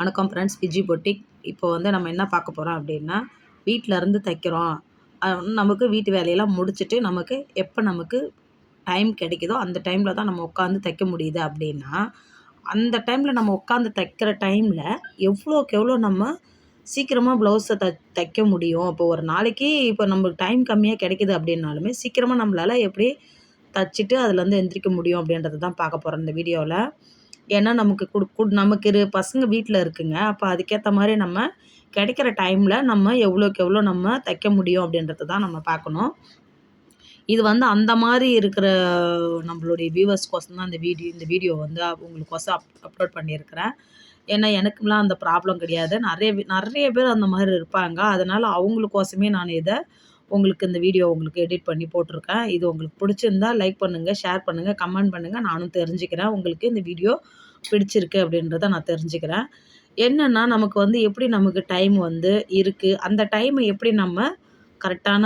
வணக்கம் friends Viji boutique. இப்போ வந்து நம்ம என்ன பார்க்க போகிறோம் அப்படின்னா வீட்டில் இருந்து தைக்கிறோம். நமக்கு வீட்டு வேலையெல்லாம் முடிச்சுட்டு நமக்கு எப்போ நமக்கு டைம் கிடைக்குதோ அந்த டைமில் தான் நம்ம உட்காந்து தைக்க முடியுது அப்படின்னா அந்த டைமில் நம்ம உட்காந்து தைக்கிற டைமில் எவ்வளோக்கு எவ்வளோ நம்ம சீக்கிரமாக ப்ளவுஸை த தைக்க முடியும். இப்போ ஒரு நாளைக்கு இப்போ நம்மளுக்கு டைம் கம்மியாக கிடைக்குது அப்படின்னாலுமே சீக்கிரமாக நம்மளால் எப்படி தச்சுட்டு அதுலேருந்து எந்திரிக்க முடியும் அப்படின்றது தான் பார்க்க போகிறோம் இந்த வீடியோவில் ஏன்னா நமக்கு குடு நமக்கு இரு பசங்க வீட்டில் இருக்குங்க. அப்போ அதுக்கேற்ற மாதிரி நம்ம கிடைக்கிற டைமில் நம்ம எவ்வளோக்கு எவ்வளோ நம்ம தைக்க முடியும் அப்படின்றத தான் நம்ம பார்க்கணும். இது வந்து அந்த மாதிரி இருக்கிற நம்மளுடைய வியூவர்ஸ்க்கோசம் தான் இந்த வீடியோ இந்த வீடியோ வந்து உங்களுக்கோசம் அப் அப்லோட் பண்ணியிருக்கிறேன். ஏன்னா எனக்குலாம் அந்த ப்ராப்ளம் கிடையாது. நிறைய நிறைய பேர் அந்த மாதிரி இருப்பாங்க. அதனால் அவங்களுக்கோசமே நான் இதை உங்களுக்கு இந்த வீடியோ உங்களுக்கு எடிட் பண்ணி போட்டிருக்கேன். இது உங்களுக்கு பிடிச்சிருந்தா லைக் பண்ணுங்கள் ஷேர் பண்ணுங்கள் கமெண்ட் பண்ணுங்கள் நானும் தெரிஞ்சுக்கிறேன் உங்களுக்கு இந்த வீடியோ பிடிச்சிருக்கு அப்படின்றத நான் தெரிஞ்சுக்கிறேன். என்னென்னா நமக்கு வந்து எப்படி நமக்கு டைம் வந்து இருக்குது அந்த டைமை எப்படி நம்ம கரெக்டான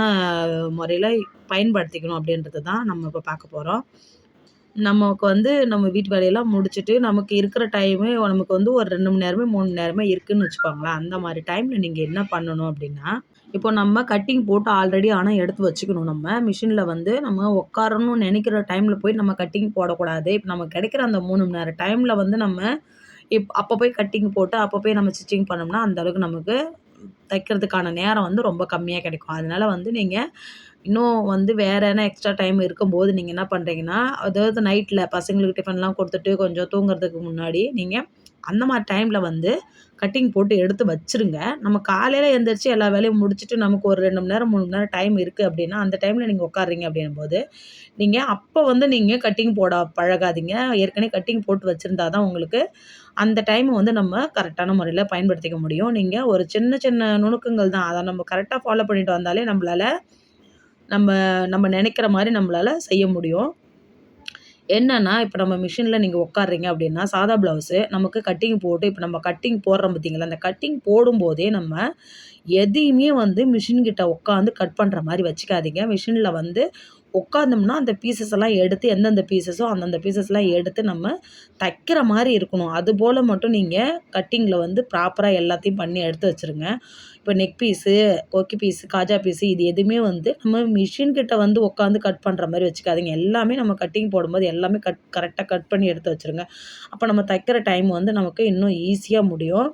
முறையில் பயன்படுத்திக்கணும் அப்படின்றது தான் நம்ம இப்போ பார்க்க போகிறோம் நமக்கு வந்து நம்ம வீட்டு வேலையெல்லாம் முடிச்சுட்டு நமக்கு இருக்கிற டைமு நமக்கு வந்து ஒரு ரெண்டு மணி நேரமே மூணு மணி நேரமே இருக்குதுன்னு வச்சுக்கோங்களேன். அந்த மாதிரி டைமில் நீங்கள் என்ன பண்ணணும் அப்படின்னா இப்போ நம்ம கட்டிங் போட்டு ஆல்ரெடி ஆனால் எடுத்து வச்சுக்கணும். நம்ம மிஷினில் வந்து நம்ம உட்காரணும்னு நினைக்கிற டைமில் போய் நம்ம கட்டிங் போடக்கூடாது. இப்போ நம்ம கிடைக்கிற அந்த மூணு மணி நேரம் டைமில் வந்து நம்ம இப் அப்போ போய் கட்டிங் போட்டு அப்போ போய் நம்ம ஸ்டிச்சிங் பண்ணோம்னா அந்தளவுக்கு நமக்கு தைக்கிறதுக்கான நேரம் வந்து ரொம்ப கம்மியாக கிடைக்கும். அதனால் வந்து நீங்கள் இன்னும் வந்து வேறு என்ன எக்ஸ்ட்ரா டைம் இருக்கும்போது நீங்கள் என்ன பண்ணுறீங்கன்னா அதாவது நைட்டில் பசங்களுக்கு டிஃபன்லாம் கொடுத்துட்டு கொஞ்சம் தூங்குறதுக்கு முன்னாடி நீங்கள் அந்த மாதிரி டைமில் வந்து கட்டிங் போட்டு எடுத்து வச்சுருங்க. நம்ம காலையில் எழுந்திரிச்சு எல்லா வேலையும் முடிச்சுட்டு நமக்கு ஒரு ரெண்டு மணி நேரம் மூணு மணி நேரம் டைம் இருக்குது அப்படின்னா அந்த டைமில் நீங்கள் உட்காருங்க அப்படிங்கும்போது நீங்கள் அப்போ வந்து நீங்கள் கட்டிங் போட பழகாதீங்க. ஏற்கனவே கட்டிங் போட்டு வச்சுருந்தா தான் உங்களுக்கு அந்த டைமை வந்து நம்ம கரெக்டான முறையில் பயன்படுத்திக்க முடியும். நீங்கள் ஒரு சின்ன சின்ன நுணுக்கங்கள் தான். அதை நம்ம கரெக்டாக ஃபாலோ பண்ணிட்டு வந்தாலே நம்மளால் நம்ம நம்ம நினைக்கிற மாதிரி நம்மளால் செய்ய முடியும். என்னன்னா இப்போ நம்ம மிஷினில் நீங்கள் உட்காடுறீங்க அப்படின்னா சாதா ப்ளவுஸு நமக்கு கட்டிங் போட்டு இப்போ நம்ம கட்டிங் போடுறோம் பார்த்தீங்களா? அந்த கட்டிங் போடும்போதே நம்ம எதையுமே வந்து மிஷின்கிட்ட உட்காந்து கட் பண்ணுற மாதிரி வச்சுக்காதீங்க. மிஷினில் வந்து உட்காந்தோம்னா அந்த பீசஸ் எல்லாம் எடுத்து எந்தெந்த பீசஸோ அந்தந்த பீசஸ்லாம் எடுத்து நம்ம தைக்கிற மாதிரி இருக்கணும். அதுபோல் மட்டும் நீங்கள் கட்டிங்கில் வந்து ப்ராப்பராக எல்லாத்தையும் பண்ணி எடுத்து வச்சுருங்க. இப்போ நெக் பீஸு கொக்கி பீஸு காஜா பீஸு இது எதுவுமே வந்து நம்ம மிஷின்கிட்ட வந்து உட்காந்து கட் பண்ணுற மாதிரி வச்சுக்காதீங்க. எல்லாமே நம்ம கட்டிங் போடும்போது எல்லாமே கட் கரெக்டாக கட் பண்ணி எடுத்து வச்சுருங்க. அப்போ நம்ம தைக்கிற டைம் வந்து நமக்கு இன்னும் ஈஸியாக முடியும்.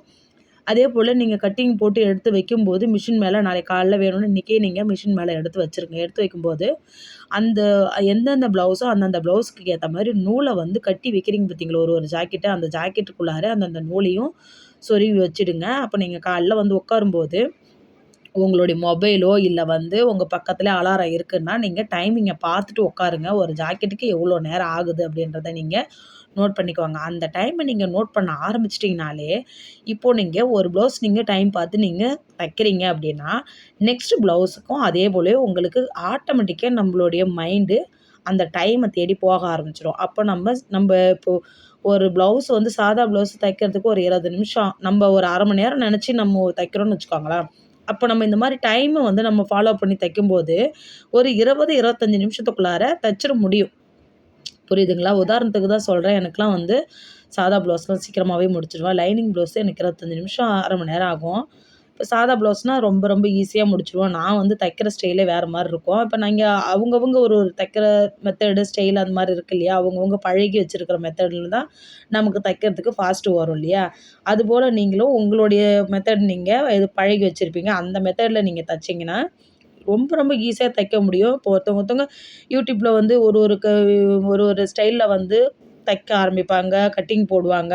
அதே போல் நீங்கள் கட்டிங் போட்டு எடுத்து வைக்கும்போது மிஷின் மேலே நாளைக்கு காலைல வேணும்னு இன்றைக்கே நீங்கள் மிஷின் மேலே எடுத்து வச்சுருங்க. எடுத்து வைக்கும்போது அந்த எந்தெந்த ப்ளவுஸோ அந்தந்த ப்ளவுஸ்க்கு ஏற்ற மாதிரி நூலை வந்து கட்டி வைக்கிறீங்க பார்த்தீங்களா ஒரு ஒரு ஜாக்கெட்டை அந்த ஜாக்கெட்டுக்குள்ளார அந்தந்த நூலையும் சொருவி வச்சுடுங்க. அப்போ நீங்கள் காலைல வந்து உட்காரும்போது உங்களுடைய மொபைலோ இல்லை வந்து உங்கள் பக்கத்தில் அலாரம் இருக்குன்னா நீங்கள் டைமிங்கை பார்த்துட்டு உட்காருங்க. ஒரு ஜாக்கெட்டுக்கு எவ்வளோ நேரம் ஆகுது அப்படின்றத நீங்கள் நோட் பண்ணிக்குவாங்க அந்த டைமை நீங்கள் நோட் பண்ண ஆரம்பிச்சிட்டிங்கனாலே இப்போது நீங்கள் ஒரு ப்ளவுஸ் நீங்கள் டைம் பார்த்து நீங்கள் தைக்கிறீங்க அப்படின்னா நெக்ஸ்ட் ப்ளவுஸுக்கும் அதே போல் உங்களுக்கு ஆட்டோமேட்டிக்காக நம்மளுடைய மைண்டு அந்த டைமை தேடி போக ஆரம்பிச்சிடும் அப்போ நம்ம நம்ம இப்போது ஒரு ப்ளவுஸ் வந்து சாதா ப்ளவுஸ் தைக்கிறதுக்கு ஒரு இருபது நிமிஷம். நம்ம ஒரு அரை மணி நேரம் நினச்சி நம்ம தைக்கிறோன்னு வச்சுக்கோங்களேன். அப்போ நம்ம இந்த மாதிரி டைமை வந்து நம்ம ஃபாலோ பண்ணி தைக்கும்போது ஒரு இருபது இருபத்தஞ்சி நிமிஷத்துக்குள்ளார தைச்சிட முடியும். புரியுதுங்களா? உதாரணத்துக்கு தான் சொல்கிறேன் எனக்குலாம் வந்து சாதா ப்ளவுஸ்லாம் சீக்கிரமாகவே முடிச்சிடுவேன். லைனிங் ப்ளவுஸ் எனக்கு இருபத்தஞ்சி நிமிஷம் அரை மணி நேரம் ஆகும். இப்போ சாதா ப்ளவுஸ்னால் ரொம்ப ரொம்ப ஈஸியாக முடிச்சிடுவோம் நான் வந்து தைக்கிற ஸ்டைலே வேறு மாதிரி இருக்கும். இப்போ நாங்கள் அவங்கவுங்க ஒரு ஒரு தைக்கிற மெத்தடு ஸ்டைல் அந்த மாதிரி இருக்கு இல்லையா? அவங்கவுங்க பழகி வச்சுருக்கிற மெத்தடில் தான் நமக்கு தைக்கிறதுக்கு ஃபாஸ்ட்டு வரும் இல்லையா? அதுபோல் நீங்களும் உங்களுடைய மெத்தட் நீங்கள் இது பழகி வச்சுருப்பீங்க. அந்த மெத்தடில் நீங்கள் தைச்சிங்கன்னா ரொம்ப ரொம்ப ஈஸியாக தைக்க முடியும். இப்போ ஒருத்தவங்க ஒருத்தவங்க யூடியூப்பில் வந்து ஒரு ஒரு க ஒரு ஒரு ஸ்டைலில் வந்து தைக்க ஆரம்பிப்பாங்க கட்டிங் போடுவாங்க.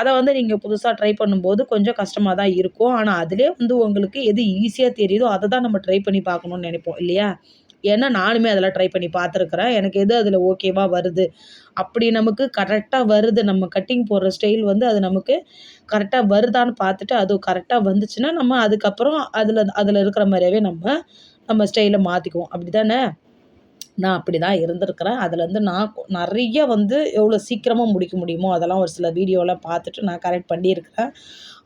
அதை வந்து நீங்கள் புதுசாக ட்ரை பண்ணும்போது கொஞ்சம் கஷ்டமாக தான் இருக்கும். ஆனால் அதிலே வந்து உங்களுக்கு எது ஈஸியாக தெரியுதோ அதை தான் நம்ம ட்ரை பண்ணி பார்க்கணுன்னு நினைப்போம் இல்லையா? ஏன்னா நானுமே அதெல்லாம் ட்ரை பண்ணி பார்த்துருக்குறேன். எனக்கு எது அதில் ஓகேவாக வருது? அப்படி நமக்கு கரெக்டாக வருது. நம்ம கட்டிங் போடுற ஸ்டைல் வந்து அது நமக்கு கரெக்டாக வருதான்னு பார்த்துட்டு அது கரெக்டாக வந்துச்சுன்னா நம்ம அதுக்கப்புறம் அதில் அதில் இருக்கிற மாதிரியாவே நம்ம நம்ம ஸ்டைலை மாற்றிக்குவோம் அப்படி தானே நான் அப்படி தான் இருந்திருக்கிறேன். அதுலேருந்து நான் நிறைய வந்து எவ்வளோ சீக்கிரமாக முடிக்க முடியுமோ அதெல்லாம் ஒரு சில வீடியோலாம் பார்த்துட்டு நான் கரெக்ட் பண்ணியிருக்கிறேன்.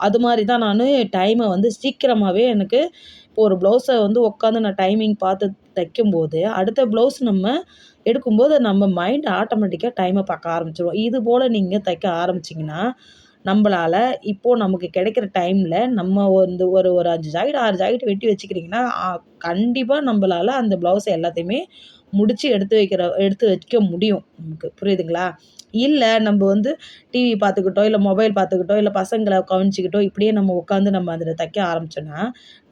அது மாதிரி தான் நான் டைமை வந்து சீக்கிரமாகவே எனக்கு இப்போ ஒரு ப்ளவுஸை வந்து உட்காந்து நான் டைமிங் பார்த்து தைக்கும்போது அடுத்த ப்ளவுஸ் நம்ம எடுக்கும்போது நம்ம மைண்ட் ஆட்டோமேட்டிக்காக டைமை பார்க்க ஆரம்பிச்சிடும் இது போல் நீங்கள் தைக்க ஆரம்பிச்சிங்கன்னா நம்மளால் இப்போது நமக்கு கிடைக்கிற டைமில் நம்ம வந்து ஒரு ஒரு அஞ்சு ஜாக்கெட் ஆறு ஜாக்கெட் வெட்டி வச்சுக்கிறீங்கன்னா கண்டிப்பாக நம்மளால் அந்த ப்ளவுஸை எல்லாத்தையுமே முடித்து எடுத்து வைக்கிற எடுத்து வைக்க முடியும். நமக்கு புரியுதுங்களா? இல்லை நம்ம வந்து டிவி பார்த்துக்கிட்டோ இல்லை மொபைல் பார்த்துக்கிட்டோ இல்லை பசங்களை கவனிச்சிக்கிட்டோ இப்படியே நம்ம உட்காந்து நம்ம அதில் தைக்க ஆரம்பிச்சோன்னா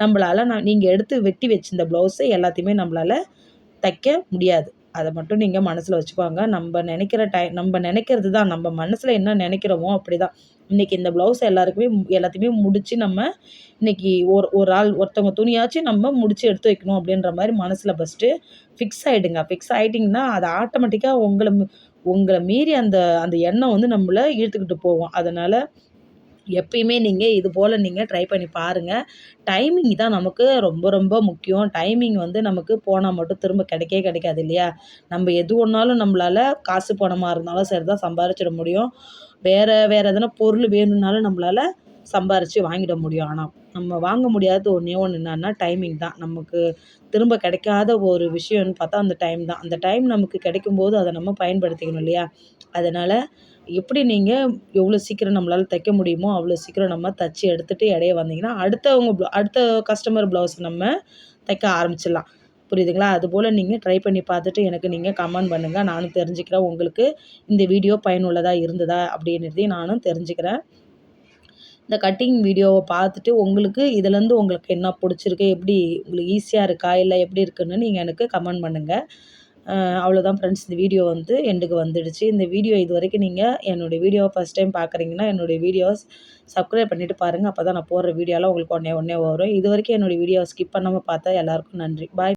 நம்மளால் நான் நீங்கள் எடுத்து வெட்டி வச்சிருந்த ப்ளவுஸை எல்லாத்தையுமே நம்மளால தைக்க முடியாது. அதை மட்டும் நீங்கள் மனசில் வச்சுக்கோங்க. நம்ம நினைக்கிற டைம் நம்ம நினைக்கிறது தான் நம்ம மனசில் என்ன நினைக்கிறோமோ அப்படி தான் இன்றைக்கி இந்த ப்ளவுஸை எல்லாருக்குமே எல்லாத்தையுமே முடித்து நம்ம இன்றைக்கி ஒரு ஒரு ஆள் ஒருத்தவங்க துணியாச்சும் நம்ம முடித்து எடுத்து வைக்கணும் அப்படின்ற மாதிரி மனசில் ஃபஸ்ட்டு ஃபிக்ஸ் ஆகிடுங்க ஃபிக்ஸ் ஆகிட்டிங்கன்னா அது ஆட்டோமேட்டிக்காக உங்களை உங்களை மீறி அந்த அந்த எண்ணம் வந்து நம்மளை இழுத்துக்கிட்டு போகும். அதனால் எப்பயுமே நீங்கள் இது போல் நீங்கள் ட்ரை பண்ணி பாருங்கள் டைமிங் தான் நமக்கு ரொம்ப ரொம்ப முக்கியம். டைமிங் வந்து நமக்கு போனால் மட்டும் திரும்ப கிடைக்கவே கிடைக்காது இல்லையா? நம்ம எது ஒன்றாலும் நம்மளால் காசு பணமாக இருந்தாலும் சரி தான் சம்பாரிச்சிட முடியும். வேறு வேறு எதனா பொருள் வேணும்னாலும் நம்மளால் சம்பாரித்து வாங்கிட முடியும். ஆனால் நம்ம வாங்க முடியாதது ஒன்றே ஒன்று என்னன்னா டைமிங் தான். நமக்கு திரும்ப கிடைக்காத ஒரு விஷயம்னு பார்த்தா அந்த டைம் தான். அந்த டைம் நமக்கு கிடைக்கும்போது அதை நம்ம பயன்படுத்திக்கணும் இல்லையா? அதனால் எப்படி நீங்கள் எவ்வளோ சீக்கிரம் நம்மளால் தைக்க முடியுமோ அவ்வளோ சீக்கிரம் நம்ம தைச்சி எடுத்துகிட்டு இடைய வந்தீங்கன்னா அடுத்தவங்க அடுத்த கஸ்டமர் ப்ளவுஸ் நம்ம தைக்க ஆரம்பிச்சிடலாம். புரியுதுங்களா? அதுபோல் நீங்கள் ட்ரை பண்ணி பார்த்துட்டு எனக்கு நீங்கள் கமெண்ட் பண்ணுங்கள் நானும் தெரிஞ்சுக்கிறேன் உங்களுக்கு இந்த வீடியோ பயனுள்ளதாக இருந்ததா அப்படின்றதையும் நானும் தெரிஞ்சுக்கிறேன். இந்த கட்டிங் வீடியோவை பார்த்துட்டு உங்களுக்கு இதுலேருந்து உங்களுக்கு என்ன பிடிச்சிருக்கு? எப்படி உங்களுக்கு ஈஸியாக இருக்கா? இல்லை எப்படி இருக்குன்னு நீங்கள் எனக்கு கமெண்ட் பண்ணுங்கள் அவ்வளோதான் ஃப்ரெண்ட்ஸ் இந்த வீடியோ வந்து எண்டுக்கு வந்துடுச்சு. இந்த வீடியோ இது வரைக்கும் நீங்கள் என்னுடைய வீடியோவை ஃபஸ்ட் டைம் பார்க்குறீங்கன்னா என்னுடைய வீடியோஸ் சப்ஸ்கிரைப் பண்ணிவிட்டு பாருங்கள் அப்போ தான் நான் போடுற வீடியோலாம் உங்களுக்கு உடனே உடனே வரும். இது வரைக்கும் என்னுடைய வீடியோவை ஸ்கிப் பண்ணாமல் பார்த்தா எல்லாருக்கும் நன்றி. பாய்